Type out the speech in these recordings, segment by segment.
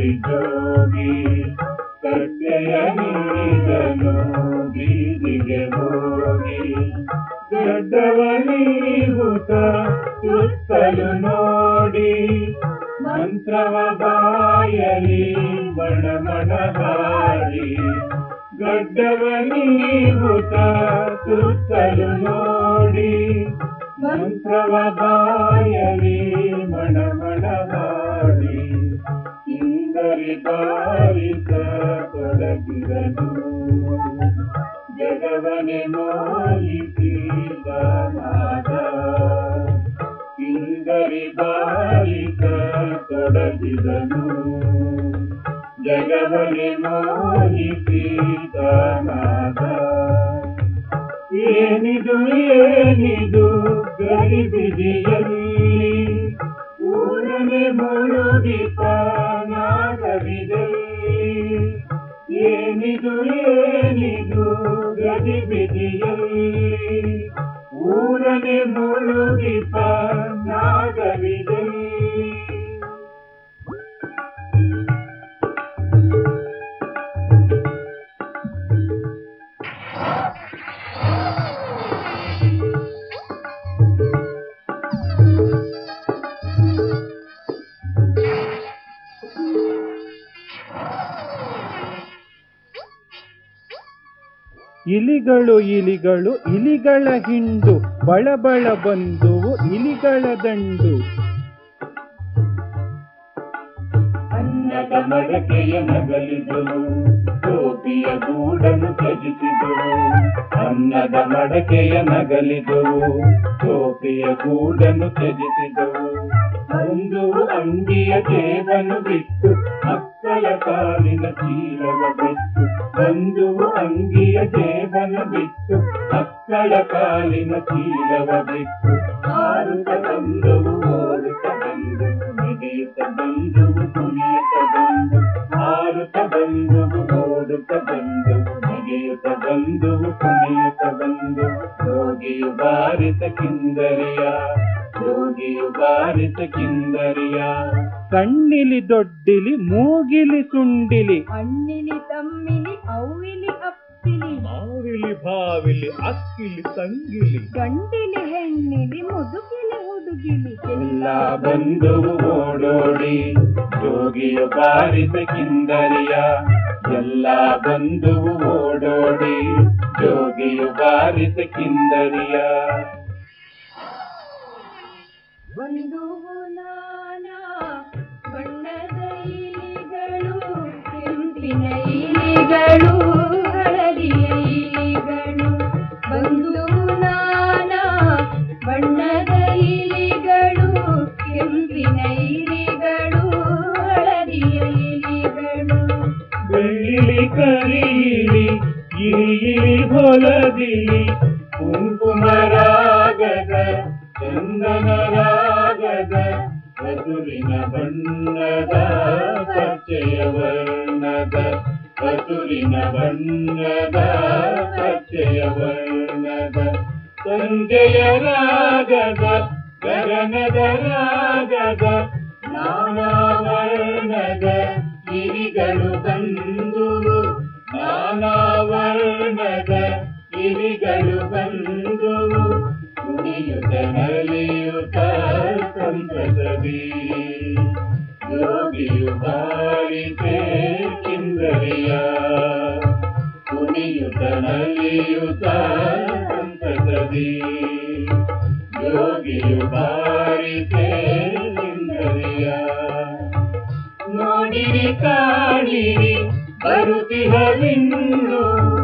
ಇಂದರಿ ಜೋಗಿ ಕಟ್ಟೆಯ ನೀಡಿದನು ಬೀದಿಗೆ ಹೋಗಿ ದೊಡ್ಡವನೀಹುತ ಸುತ್ತಲು ನೋಡಿ ಮಂತ್ರವ ಬಾಯಲಿ ಬಣ ಏನಿದು ಏನಿದು ಗರಿಬಿದಿಯಲ್ಲಿ ಊರನೆ ಮುಳುಗಿತ ನಾಗವಿದಲ್ಲಿ ಏನಿದು ಏನಿದು ಗಜಿಬಿದಿಯಲ್ಲಿ ಊರನೆ ಮುಳುಗಿತ ಇಲಿಗಳು ಇಲಿಗಳು, ಇಲಿಗಳ ಹಿಂಡು, ಬಳಬಳ ಬಂದುವು ಇಲಿಗಳ ದಂಡು. ಅನ್ನದ ಮಡಕೆಯ ನಗಲಿದಳು ಟೋಪಿಯ ಗೂಡನ್ನು ತ್ಯಜಿಸಿದಳು ಅನ್ನದ ಮಡಕೆಯ ನಗಲಿದವು ಟೋಪಿಯ ಗೂಡನ್ನು ತ್ಯಜಿಸಿದವು ಒಂದು ಅಂಗಿಯ ದೇವನು ಬಿಟ್ಟು, ಮಕ್ಕಳ ಕಾಲಿನ ಚೀಲವ ಬಿಟ್ಟು ಒಂದು ಅಂಗಿಯ ಜೇಬನ್ನು ಬಿಟ್ಟು, ಮಕ್ಕಳ ಕಾಲಿನ ಚೀಲವ ಬಿಟ್ಟು ಹಾರುತ್ತ ಬಂದವು ಓಡುತ್ತ ಬಂದು ನೆಗೆಯುತ್ತ ಬಂದವು ಕುಣಿಯುತ್ತ ಬಂದು ಹಾರುತ್ತ ಬಂದವು ಓಡುತ್ತ ಬಂದು ನೆಗೆಯುತ್ತ ಬಂದವು ಕುಣಿಯುತ್ತ ಬಂದು ಯೋಗಿಯು ಬಾರಿತ ಕಿಂದರಿಯ ಯೋಗಿಯು ಬಾರಿತ ಕಿಂದರಿಯ. ಕಣ್ಣಿಲಿ ದೊಡ್ಡಿಲಿ ಮೂಗಿಲಿ ಸುಂಡಿಲಿ. ಅಣ್ಣಿಲಿ ತಮ್ಮಿಲಿ ಅವಿಲಿ ಅಪ್ಪಿಲಿ. ಮಾವಿಲಿ ಬಾವಿಲಿ ಅಕ್ಕಿಲಿ ತಂಗಿಲಿ. ಗಂಡಿಲಿ ಹೆಣ್ಣಿಲಿ ಮುದುಕಿಲಿ ಹುಡುಗಿಲಿ. ಎಲ್ಲ ಬಂದು ಓಡೋಡಿ ರೋಗಿಯು ಬಾರಿತ ಕಿಂದರಿಯ. ಎಲ್ಲ ಬಂದು ಓಡೋಡಿ ಯೋಗಿಯು ಬಾರಿತ ಕಿಂದರಿಯ. ಒಂದು ನಾನಾ ಇಲಿಗಳು ಹಳದಿಯ ಇಲಿಗಳು. ನಲಿಯುತ್ತ ಸಂತಸದಿ. ಯೋಗಿಯು ಬಾರಿತೆ ಕಿಂದರಿಯ. ಕುಣಿಯುತ ನಲಿಯುತ ಸಂತಸದಿ. ಯೋಗಿಯು ಬಾರಿತೆ ಕಿಂದರಿಯ. ನೋಡಿರಿ ಕಾಣಿರಿ ಬರುತ್ತಿಹವಿಂದು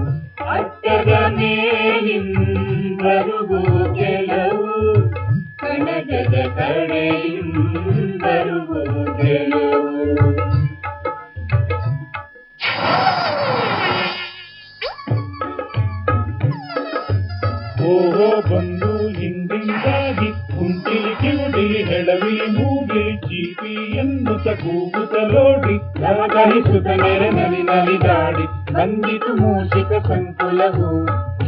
ಹೆಳವಿ ಮೂಗಿಲಿ ಚೀಪಿ ಎನ್ನುತ್ತ ಕೂಗುತ್ತಲೋಡಿ ನಲಗಹಿಸುತ್ತ ನೆರೆ ನಲಿ ನಲಿದಾಡಿ ಬಂದಿತು ಮೂಷಿಕ ಸಂಕುಲವು.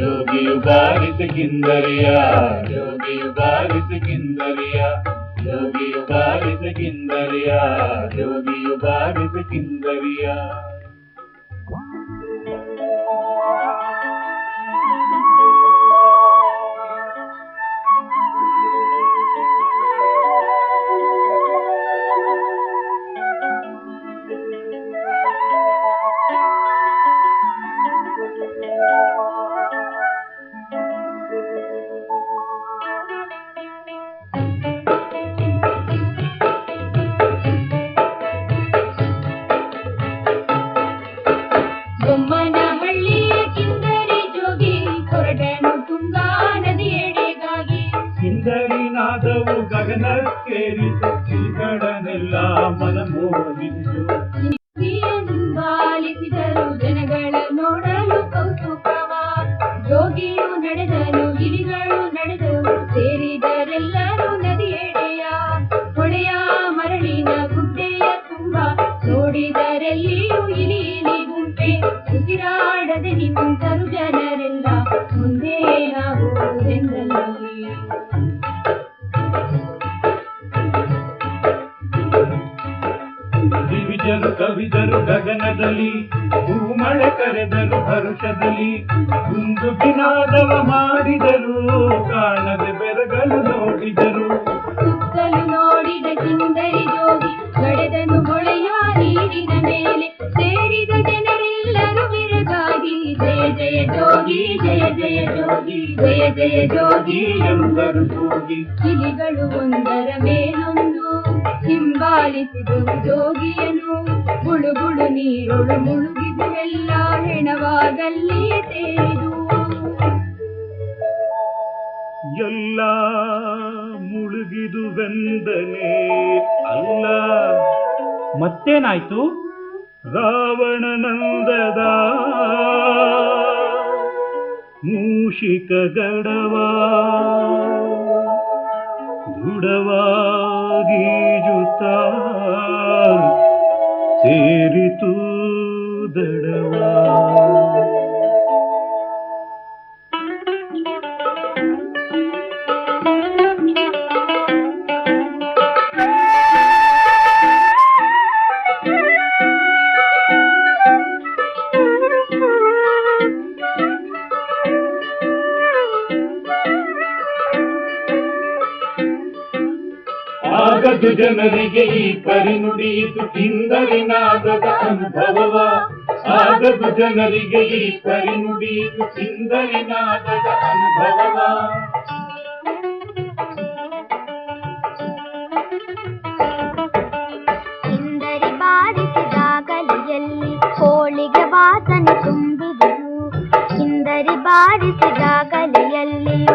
ಯೋಗಿಯು ಬಾರಿಸಿ ಕಿಂದರಿಯ ಯೋಗಿಯು ಬಾರಿಸಿ ಕಿಂದರಿಯ ಯೋಗಿಯು ಬಾರಿಸಿ ಕಿಂದರಿಯ ಯೋಗಿಯು ಬಾರಿಸಿ ಕಿಂದರಿಯ ಬೊಮ್ಮನಹಳ್ಳಿಯ Thank you. ದಿವಿಜರು ಕವಿದರು ಗಗನದಲ್ಲಿ ಭೂಮಳೆ ಕರೆದರು ಹರುಷದಲ್ಲಿ ಒಂದು ಬಿನಾದವ ಮಾಡಿದರು ಕಾಣದೆ ಬೆರಗಲು ನೋಡಿದರು. ಸುತ್ತಲು ನೋಡಿದ ಕಿಂದರಿ ಜೋಗಿ ನಡೆದನು ಹೊಳೆಯ ನೀರಿನ ಮೇಲೆ ಸೇರಿದ ಜನರೆಲ್ಲರೂ ಬಿರುಗಾಗಿ ಜಯ ಜಯ ಜೋಗಿ ಜಯ ಜಯ ಜೋಗಿ ಜಯ ಜಯ ಜೋಗಿ. ಎಂದರು ಜೋಗಿ ಕಿಲಿಗಳು ಒಂದರ ಮೇಲೊಂದು ಹಿಂಬಾಲಿಸಿದವು ಜೋಗಿಯನು. ಗುಳುಗುಳು ಮುಳುಗಿದು ಎಲ್ಲ ಹೆಣವಾಗಲ್ಲಿಯೇ ತೇರಿದು. ಎಲ್ಲ ಮುಳುಗಿದುವೆಂದನೆ ಅಲ್ಲ. ಮತ್ತೇನಾಯ್ತು? ರಾವಣನಂದದ ಮೂಷಿಕ ಗಡವಾ. ಗಡವ ದೃಢವಾಗೀಜುತ್ತ ಸೇರಿತು ದಡವಾ? ಜನರಿಗೆ ಈ ಪರಿನುಡಿಯಿತು ಕಿಂದರಿನಾದದ ಅನುಭವವ. ಆಗದು ಜನರಿಗೆ ಈ ಪರಿನುಡಿಯಿತು ಕಿಂದರಿನಾದದ ಅನುಭವವ. ಸುಂದರಿ ಬಾರಿಸಿದಾಗಲಿಯಲ್ಲಿ ಹೋಳಿಗೆ ವಾಸನೆ ತುಂಬಿದುದು ಸುಂದರಿ ಬಾರಿಸಿದಾಗಲಿಯಲ್ಲಿ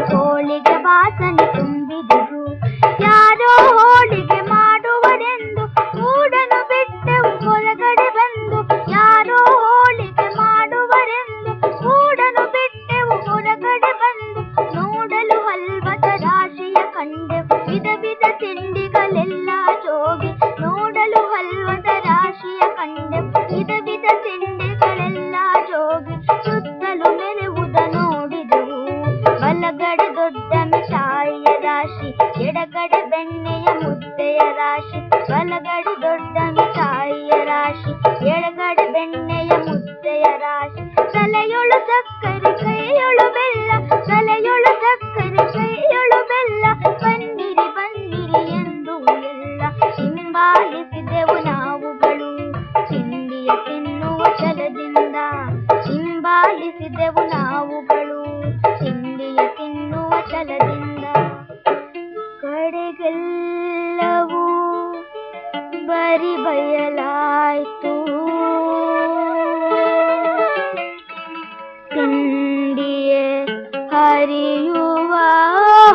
ಹರಿಯುವ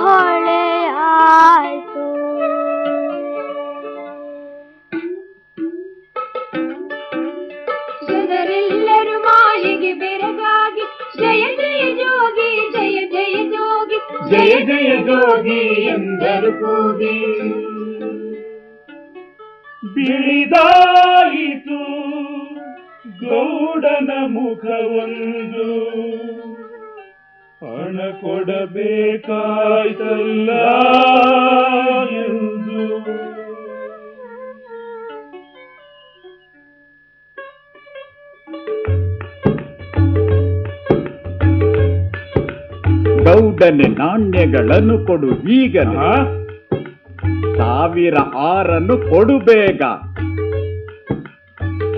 ಹೊಳೆಯಾಯಿತು ಜನರೆಲ್ಲರೂ ಮಾಳಿಗೆ ಬೆರಗಾಗಿ ಜಯ ಜಯ ಜೋಗಿ ಜಯ ಜಯ ಜೋಗಿ ಜಯ ಜಯ ಜೋಗಿ ಎಂದರು ಕೂಗಿ. ಬಿಳಿದಾಯಿತು ಗೌಡನ ಮುಖವೊಂದು ಹಣ ಕೊಡಬೇಕಾಯ್ತಲ್ಲ ಎಂದು. ಗೌಡನೆ ನಾಣ್ಯಗಳನ್ನು ಕೊಡು ಈಗ ಸಾವಿರ ಆರನ್ನು ಕೊಡು ಬೇಗ.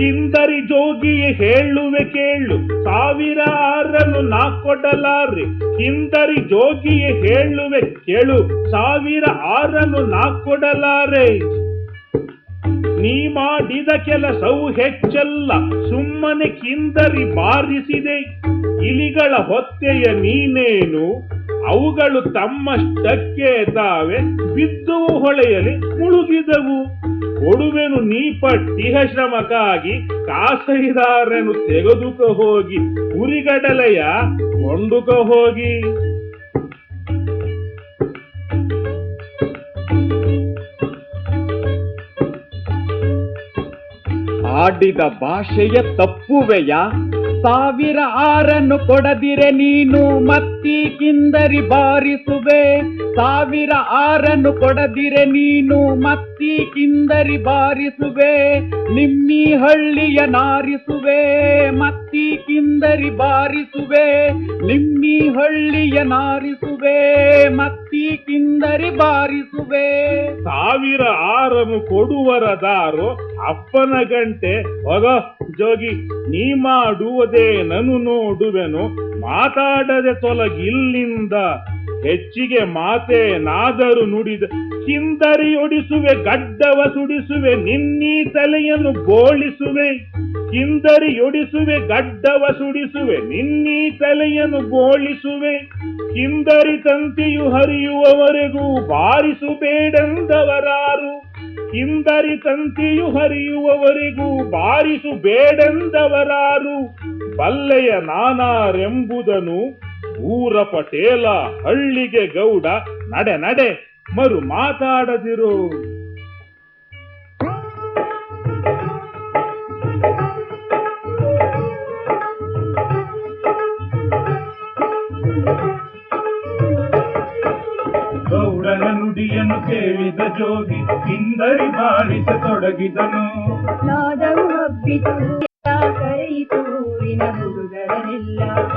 ಕಿಂದರಿ ಜೋಗಿಯೇ ಹೇಳುವೆ ಕೇಳು. ಸಾವಿರ ಆರನ್ನು ನಾ ಕೊಡಲಾರೆ ಚಿಂದರಿ ಜೋಗಿಯೇ ಹೇಳುವೆ ಕೇಳು. ಸಾವಿರ ಆರನ್ನು ನಾ ಕೊಡಲಾರೆ ನೀ ಮಾಡಿದ ಕೆಲಸವು ಹೆಚ್ಚಲ್ಲ. ಸುಮ್ಮನೆ ಕಿಂದರಿ ಬಾರಿಸಿದೆ. ಇಲಿಗಳ ಹೊತ್ತೆಯ ನೀನೇನು? ಅವುಗಳು ತಮ್ಮಷ್ಟಕ್ಕೆ ತಾವೆ ಬಿದ್ದುವು ಹೊಳೆಯಲಿ ಮುಳುಗಿದವು. ಕೊಡುವೆನು ನೀ ಪಟ್ಟಿಹ ಶ್ರಮಕ್ಕಾಗಿ ಕಾಸೈದಾರನು ತೆಗೆದುಕ ಹೋಗಿ, ಕುರಿಗಡಲೆಯ ಕೊಂಡುಕ ಹೋಗಿ. ಆಡಿದ ಭಾಷೆಯ ತಪ್ಪುವೆಯ, ಸಾವಿರ ಆರನ್ನು ಕೊಡದಿರೆ ನೀನು, ಮತ್ತಿ ಕಿಂದರಿ ಬಾರಿಸುವೆ. ಸಾವಿರ ಆರನ್ನು ಕೊಡದಿರೆ ನೀನು ಮತ್ತಿ ಕಿಂದರಿ ಬಾರಿಸುವೆ ನಿಮ್ಮಿ ಹಳ್ಳಿಯ ನಾರಿಸುವೆ ಮತ್ತಿ ಕಿಂದರಿ ಬಾರಿಸುವೆ ನಿಮ್ಮಿ ಹಳ್ಳಿಯ ನಾರಿಸುವೆ ಮತ್ತಿ ಕಿಂದರಿ ಬಾರಿಸುವೆ. ಸಾವಿರ ಆರನ್ನು ಕೊಡುವರದಾರು ಅಪ್ಪನ ಗಂಟೆ ಹೊಗ ಜೋಗಿ, ನೀ ಮಾಡುವುದೇ ನನು ನೋಡುವೆನು, ಮಾತಾಡದೆ ತೊಲಗಿಲ್ಲಿಂದ ಹೆಚ್ಚಿಗೆ ಮಾತೆ ನಾದರು ನುಡಿದ ಕಿಂದರಿ ಒಡಿಸುವೆ, ಗಡ್ಡವ ಸುಡಿಸುವೆ, ನಿನ್ನೀ ತಲೆಯನ್ನು ಬೋಳಿಸುವೆ. ಕಿಂದರಿ ಒಡಿಸುವೆ, ಗಡ್ಡವ ಸುಡಿಸುವೆ, ನಿನ್ನೀ ತಲೆಯನ್ನು ಬೋಳಿಸುವೆ. ಕಿಂದರಿ ತಂತಿಯು ಹರಿಯುವವರೆಗೂ ಬಾರಿಸುಬೇಡೆಂದವರಾರು. ಕಿಂದರಿ ತಂತಿಯು ಹರಿಯುವವರೆಗೂ ಬಾರಿಸು ಬೇಡೆಂದವರಾರು ಬಲ್ಲೆಯ ನಾನಾರೆಂಬುದನು ಊರ ಪಟೇಲ ಹಳ್ಳಿಗೆ ಗೌಡ, ನಡೆ ನಡೆ, ಮರು ಮಾತಾಡದಿರು. ಗೌಡನ ನುಡಿಯನ್ನು ಕೇಳಿದ ಜೋಗಿ ಕಿಂದರಿ ಬಾರಿಸತೊಡಗಿದನು ನಾದವು ಹಬ್ಬಿತು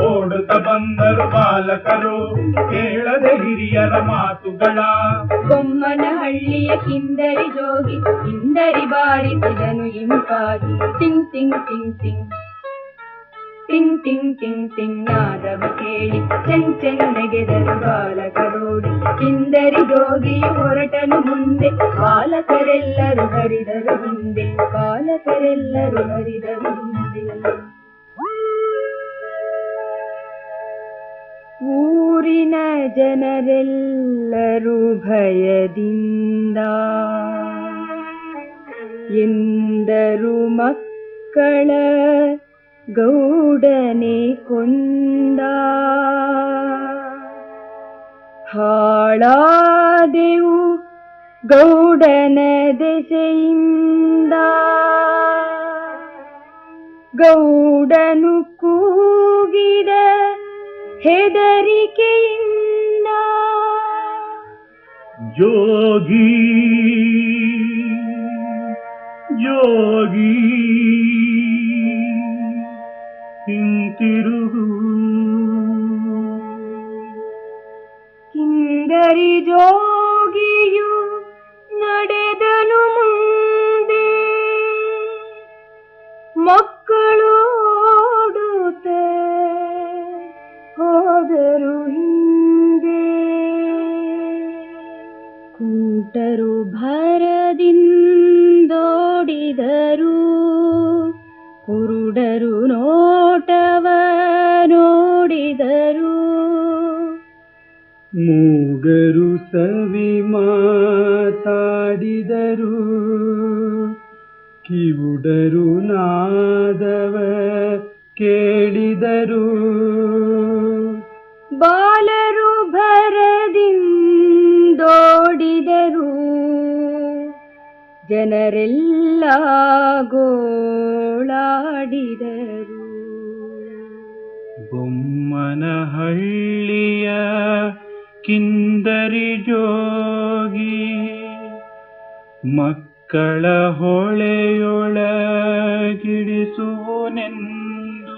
ಓಡುತ್ತ ಬಂದರು ಬಾಲಕರು, ಕೇಳದೆ ಹಿರಿಯರ ಮಾತುಗಳ. ಬೊಮ್ಮನ ಹಳ್ಳಿಯ ಕಿಂದರಿ ಜೋಗಿ, ಕಿಂದರಿ ಬಾರಿಸಿದನು ಇಂಪಾಗಿ. ಟಿಂಗ್ ಟಿಂಗ್ ಟಿಂಗ್ ಟಿಂಗ್. ಟಿಂಗ್ ಟಿಂಗ್ ಟಿಂಗ್ ಟಿಂಗ್ ನಾದವ ಕೇಳಿ ಚೆಂಚೆನ್ನೆಗೆದರು ಬಾಲಕರೋಡಿ. ಕಿಂದರಿ ಜೋಗಿಯು ಹೊರಟನು ಮುಂದೆ, ಬಾಲಕರೆಲ್ಲರೂ ಹರಿದರು ಹಿಂದೆ, ಬಾಲಕರೆಲ್ಲರೂ ಹರಿದರು ಹಿಂದೆ. ಊರಿನ ಜನರೆಲ್ಲರೂ ಭಯದಿಂದ ಎಂದರು ಮಕ್ಕಳ ಗೌಡನೆ ಕೊಂದ. ಹಾಳಾದೆವು ಗೌಡನ ದೆಸೆಯಿಂದ. ಗೌಡನು ಕೂಗಿದ ಹೆದರಿಕೆಯಿಂದ. ಜೋಗಿ ಜೋಗಿ ಹಿಂತಿರುಗು. ಕಿಂದರಿ ಜೋಗಿಯು ನಡೆದನು ಮುಂದೆ. ಮಕ್ಕಳು ಬೊಮ್ಮನಹಳ್ಳಿಯ ಕಿಂದರಿ ಜೋಗಿ ಮಕ್ಕಳ ಹೊಳೆಯೊಳಗಿಡಿಸುವನೆಂದು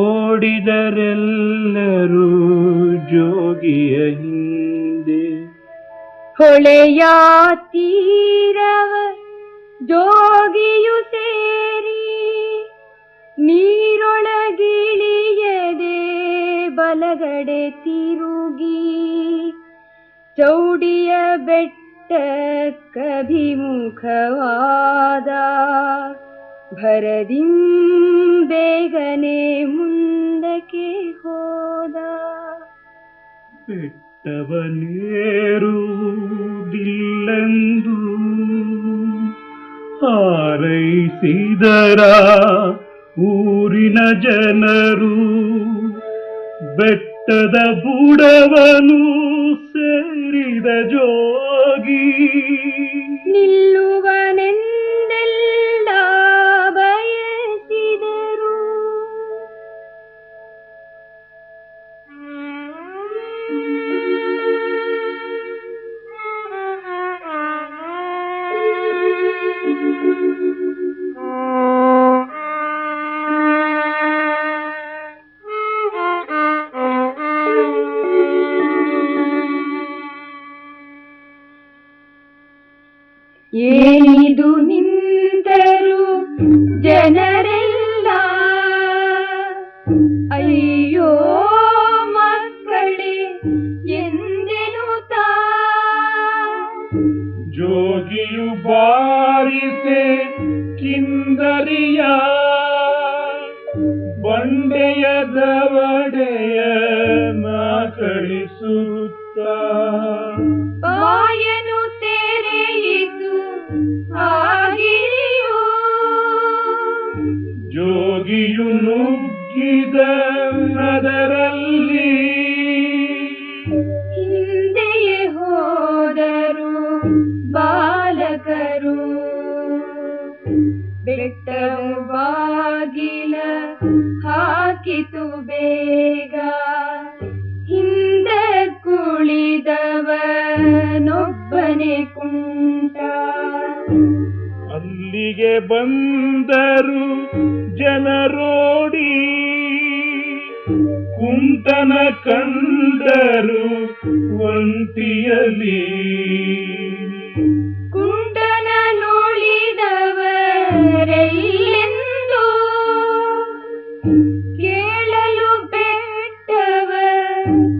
ಓಡಿದರೆಲ್ಲರೂ ಜೋಗಿಯ ಹಿಂದೆ. ಹೊಳೆಯ ತೀರವ ಜೋಗಿಯು ಸೇರಿ ನೀರೊಳಗಿಳಿಯದೆ ಬಲಗಡೆ ತಿರುಗಿ ಚೌಡಿಯ ಬೆಟ್ಟಕ್ಕಭಿಮುಖವಾದ ಭರದಿಂ ಬೇಗನೆ ಮುಂದಕ್ಕೆ ಹೋದ. ಬೆಟ್ಟವನೇರುವುದಿಲ್ಲೆಂದು ಹಾರೈಸಿದರ ಊರಿನ ಜನರು. ಬೆಟ್ಟದ ಬುಡವನು ಸೇರಿದ ಜೋಗಿ. ನಿಲ್ಲುವನೆಂದೆಲ್ಲ ಏನಿದು ನಿಂತರು ಜನರೆಲ್ಲ ಬಂದರು ಜನರೋಡಿ. ಕುಂತನ ಕಂಡರು ಒಂಟಿಯಲಿ. ಕುಂಟನ ನುಳಿದವರೆಲ್ಲೆಂದು ಕೇಳಲು ಬೆಟ್ಟವ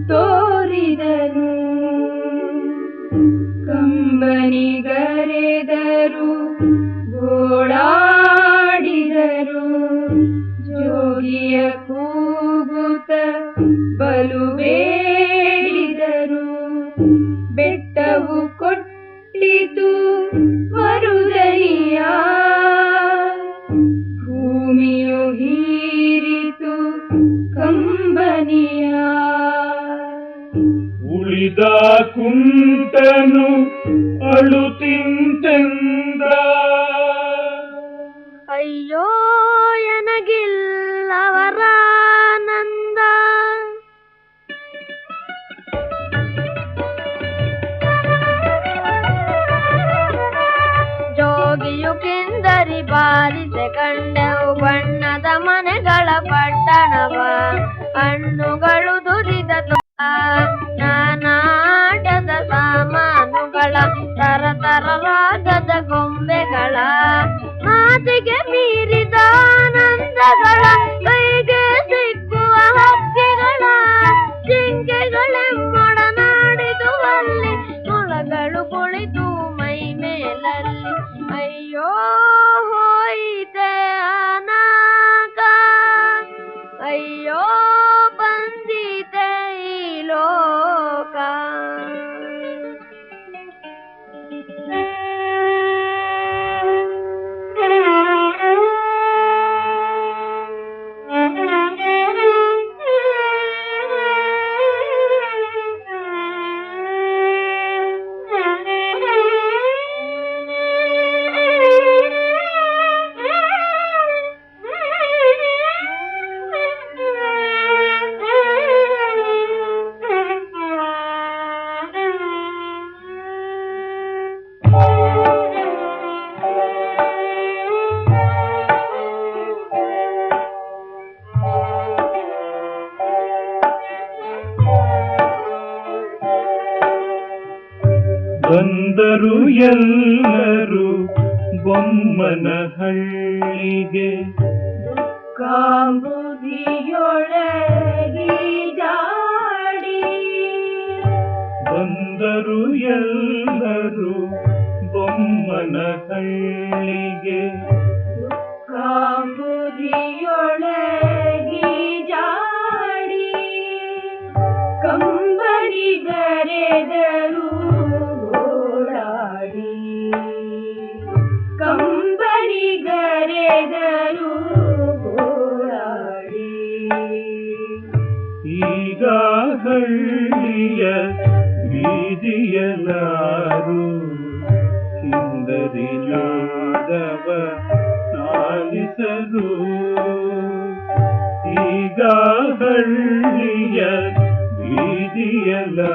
ತೋರಿದನು ಕಂಬನಿಗರೆದರು Bye. ಜೋಗಿಯು ಕಿಂದರಿ ಬಾರಿಸೆ ಕಂಡೆವು ಬಣ್ಣದ ಮನೆಗಳ ಪಟ್ಟಣವ. ಹಣ್ಣುಗಳು ದುರಿದ ನಾನಾಟದ ಸಾಮಾನುಗಳ, ತರ ತರ ರಾಗದ ಗೊಂಬೆಗಳ. ಮಾತಿಗೆ ಮೀರಿದ ಎಲ್ಲರೂ ಬೊಮ್ಮನ ಹಳ್ಳಿಗೆ ಕಾಂಬುದಿಯೊಳಗಿ ಜಾಡಿ. ಬಂದರು ಎಲ್ಲರೂ ಬೊಮ್ಮನ ಹಳ್ಳಿಗೆ ಕಾಂಬುದಿಯೊಳಗಿ ಜಾಡಿ. ಕಂಬನಿಗರೆದರು ಓಡಾಡಿ ಬೀದಿಯಲಾರು ಹಿಂದರಿಯಾದವ ನಾಲಿಸರು ಈಗ ಹಳ್ಳಿಯ ಬೀದಿಯಲಾರು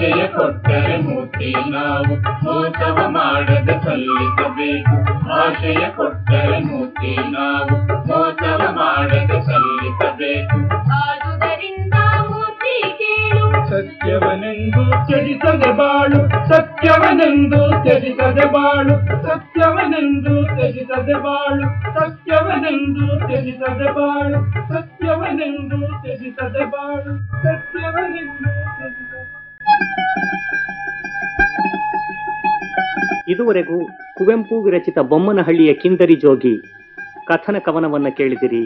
ಭಾಷೆಯ ಕೊಟ್ಟರೆ ಮೂರ್ತಿ ನಾವು ಮೋಸವ ಮಾಡದೆ ಸಲ್ಲಿಸಬೇಕು. ಆಶಯ ಕೊಟ್ಟರೆ ಮೂರ್ತಿ ನಾವು ಮೋಸವ ಮಾಡದೆ ಸಲ್ಲಿಸಬೇಕು. ಸತ್ಯವನೆಂದು ತ್ಯಜಿಸದೆ ಬಾಳು. ಸತ್ಯವನೆಂದು ತ್ಯಜಿಸದೆ ಬಾಳು. ಸತ್ಯವನೆಂದು ತ್ಯಜಿಸದೆ ಬಾಳು. ಸತ್ಯವನೆಂದು ತ್ಯಜಿಸದೆ ಬಾಳು. ಸತ್ಯವನೆಂದು ತ್ಯಜಿಸದೆ ಬಾಳು. ಸತ್ಯವನೆಂದು ತ್ಯಜಿಸದೆ ಇದುವರೆಗೂ ಕುವೆಂಪು ವಿರಚಿತ ಬೊಮ್ಮನಹಳ್ಳಿಯ ಕಿಂದರಿ ಜೋಗಿ ಕಥನ ಕವನವನ್ನ ಕೇಳಿದಿರಿ.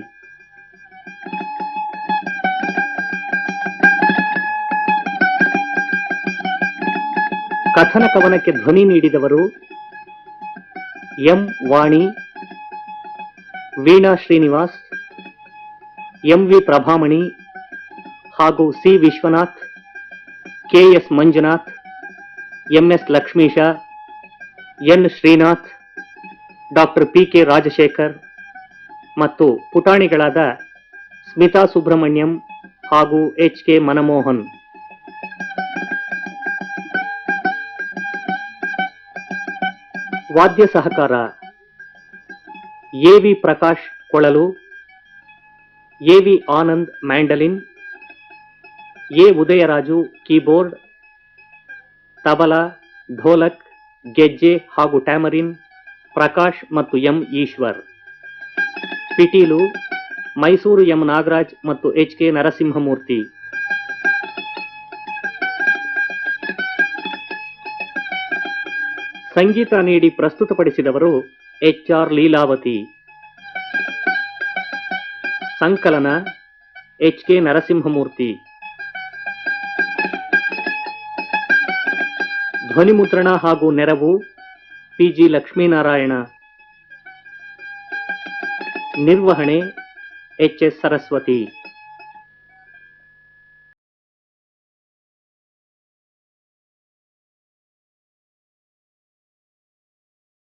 ಕಥನ ಕವನಕ್ಕೆ ಧ್ವನಿ ನೀಡಿದವರು M Vani, Veena Srinivas, M V Prabhamani ಹಾಗೂ C Vishwanath. KS Manjunath MS Lakshmisha, N Srinath, doctor P K Rajashekar ಮತ್ತು ಪುಟಾಣಿಗಳಾದ ಸ್ಮಿತಾ ಸುಬ್ರಹ್ಮಣ್ಯಂ ಹಾಗೂ ಎಚ್ ಕೆ ಮನಮೋಹನ್. ವಾದ್ಯ ಸಹಕಾರ ಎ ವಿ ಪ್ರಕಾಶ್ ಕೊಳಲು AV Anand mandolin A Udayaraju, keyboard, tabla dholak ಗೆಜ್ಜೆ ಹಾಗೂ tamarind, Prakash ಮತ್ತು ಎಂ ಈಶ್ವರ್. ಪಿಟೀಲು, ಮೈಸೂರು ಎಂ ನಾಗರಾಜ್ ಮತ್ತು ಎಚ್ ಕೆ ನರಸಿಂಹಮೂರ್ತಿ. ಸಂಗೀತ ನೀಡಿ ಪ್ರಸ್ತುತಪಡಿಸಿದವರು ಎಚ್ ಆರ್ ಲೀಲಾವತಿ. ಸಂಕಲನ ಎಚ್ ಕೆ ನರಸಿಂಹಮೂರ್ತಿ. ಧ್ವನಿಮುದ್ರಣ ಹಾಗೂ ನೆರವು ಪಿ ಜಿ ಲಕ್ಷ್ಮೀನಾರಾಯಣ. ನಿರ್ವಹಣೆ ಎಚ್ ಎಸ್ ಸರಸ್ವತಿ.